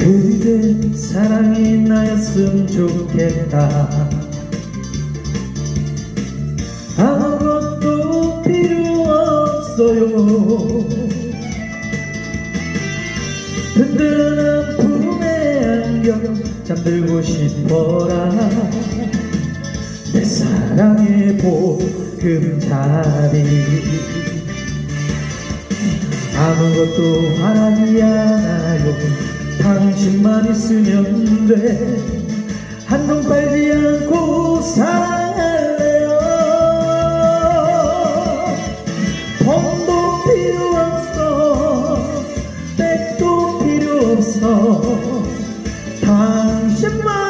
그대 사랑이 나였으면 좋겠다. 아무것도 필요 없어요. 든든한 품에 안겨 잠들고 싶어라. 내 사랑의 보금자리. 아무것도 하지 않아요 당신만 있으면 돼. 한동 팔지 않고 사랑할래요. 돈도 필요 없어. 백도 필요 없어. 당신만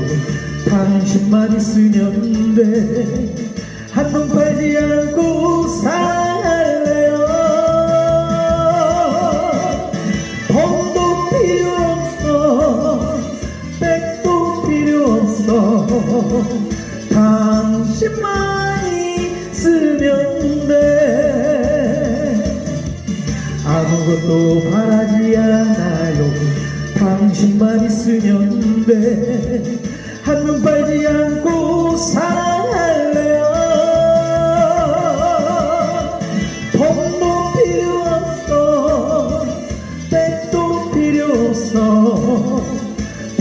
당신만 있으면 돼. 한눈 팔지 않고 살래요. 돈도 필요 없어. 백도 필요 없어. 당신만 있으면 돼. 아무것도 바라지 않아요. 당신만 있으면 돼 한눈 빨지 않고 사랑할래요. 돈도 필요 없어 백도 필요 없어.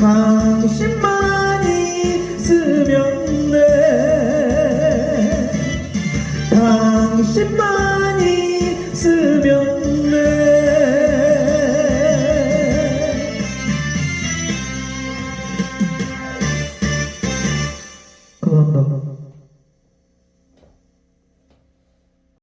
당신만 있으면 돼. 당신만